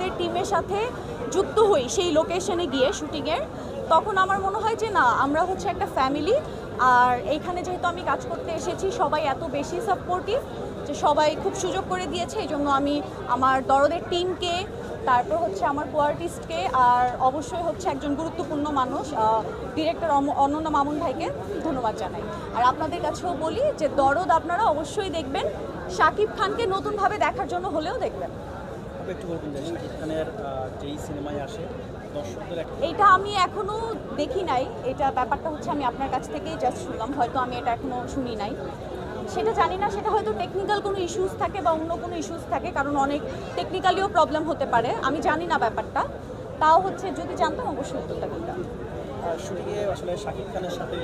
দরদের টিমের সাথে যুক্ত হই সেই লোকেশনে গিয়ে শুটিংয়ের তখন আমার মনে হয় যে না, আমরা হচ্ছে একটা ফ্যামিলি আর এইখানে যেহেতু আমি কাজ করতে এসেছি, সবাই এত বেশি সাপোর্টিভ যে সবাই খুব সুযোগ করে দিয়েছে। এই জন্য আমি আমার দরদের টিমকে তারপর হচ্ছে আমার কোয়ার্টিস্টকে আর অবশ্যই হচ্ছে একজন গুরুত্বপূর্ণ মানুষ ডিরেক্টর অনন্য মামুন ভাইকে ধন্যবাদ জানাই। আর আপনাদের কাছেও বলি যে দরদ আপনারা অবশ্যই দেখবেন। শাকিব খানকে নতুনভাবে দেখার জন্য হলেও দেখবেন। একটু বলবেন যে শাকিব খানের যেই সিনেমায় আসে দর্শকদের এটা আমি এখনও দেখি নাই। এটা ব্যাপারটা হচ্ছে আমি আপনার কাছ থেকেই জাস্ট শুনলাম। হয়তো আমি এটা এখনও শুনি নাই। সেটা জানি না সেটা হয়তো টেকনিক্যাল কোনো ইস্যুস থাকে বা অন্য কোনো ইস্যুস থাকে কারণ অনেক টেকনিক্যালিও প্রবলেম হতে পারে। আমি জানি না ব্যাপারটা। তাও হচ্ছে যদি জানতাম অবশ্যই উত্তরটা দিতাম। শুটিংয়ে আসলে শাকিব খানের সাথে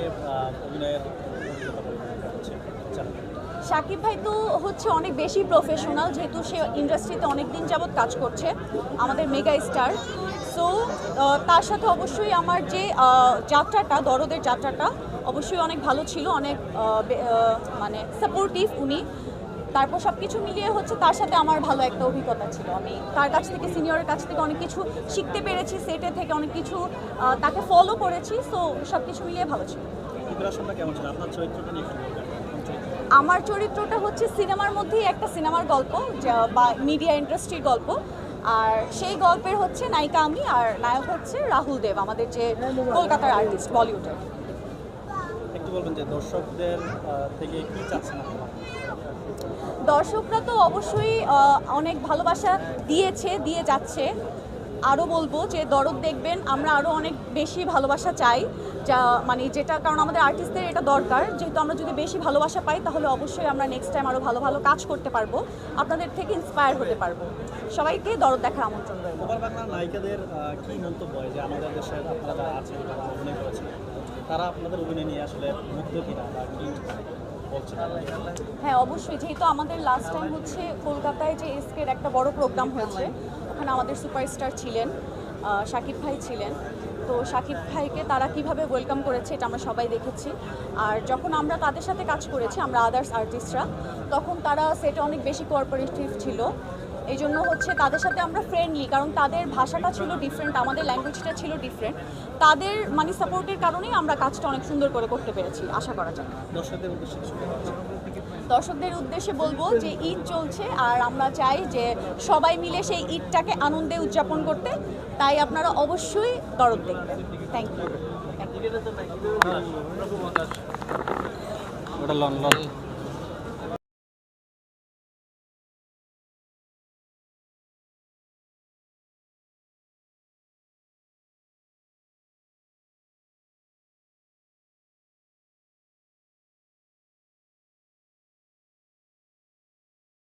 অভিনয়ের হচ্ছে সাকিব ভাই তো হচ্ছে অনেক বেশি প্রফেশনাল যেহেতু সে ইন্ডাস্ট্রিতে অনেক দিন যাবৎ কাজ করছে, আমাদের মেগা স্টার সো তার সাথে অবশ্যই আমার যে যাত্রাটা, দরদের যাত্রাটা অবশ্যই অনেক ভালো ছিল, অনেক মানে সাপোর্টিভ উনি। তারপর সব কিছু মিলিয়ে হচ্ছে তার সাথে আমার ভালো একটা অভিজ্ঞতা ছিল। আমি তার কাছ থেকে সিনিয়রের কাছ থেকে অনেক কিছু শিখতে পেরেছি সেটে থেকে অনেক কিছু তাকে ফলো করেছি। সো সব কিছু মিলিয়ে ভালো ছিল। কেমন ছিল? আপনার চরিত্রটা নিয়ে একটু বলবেন কোন চরিত্র? আমার চরিত্রটা হচ্ছে সিনেমার মধ্যেই একটা সিনেমার গল্প যা- বা মিডিয়া ইন্ডাস্ট্রির গল্প। আর সেই গল্পের হচ্ছে নায়িকা আমি আর নায়ক হচ্ছে রাহুল দেব আমাদের যে কলকাতার আর্টিস্ট বলিউডের একটু বলবেন যে দর্শকদের থেকে কি চাচ্ছেন দর্শকরা তো অবশ্যই অনেক ভালোবাসা দিয়েছে দিয়ে যাচ্ছে। আরও বলব যে দরদ দেখবেন, আমরা আরও অনেক বেশি ভালোবাসা চাই। যা মানে যেটা, কারণ আমাদের আর্টিস্টদের এটা দরকার। যেহেতু আমরা যদি বেশি ভালোবাসা পাই, তাহলে অবশ্যই আমরা নেক্সট টাইম আরও ভালো ভালো কাজ করতে পারব। আপনাদের থেকে ইন্সপায়ার হতে পারব। সবাইকে দরদ দেখার আমন্ত্রণ করেছেন, তারা আপনাদের অভিনয় নিয়ে আসলে মুগ্ধ কিনা হ্যাঁ অবশ্যই। যেহেতু আমাদের লাস্ট টাইম হচ্ছে কলকাতায় যে এসকের একটা বড় প্রোগ্রাম হয়েছে, ওখানে আমাদের সুপারস্টার ছিলেন শাকিব ভাই ছিলেন। তো শাকিব ভাইকে তারা কীভাবে ওয়েলকাম করেছে এটা আমরা সবাই দেখেছি। আর যখন আমরা তাদের সাথে কাজ করেছি, আমরা আদার্স আর্টিস্টরা তখন তারা সেটা অনেক বেশি কোঅপারেটিভ ছিল। এই জন্য হচ্ছে তাদের সাথে আমরা ফ্রেন্ডলি কারণ তাদের ভাষাটা ছিল ডিফারেন্ট আমাদের ল্যাঙ্গুয়েজটা ছিল ডিফারেন্ট তাদের মানে সাপোর্টের কারণেই আমরা কাজটা অনেক সুন্দর করে করতে পেরেছি আশা করা যায়। দর্শকদের উদ্দেশ্যে বলব যে ঈদ চলছে আর আমরা চাই যে সবাই মিলে সেই ঈদটাকে আনন্দে উদযাপন করতে। তাই আপনারা অবশ্যই দরদ দেখবেন। থ্যাংক ইউ ওটা লন লন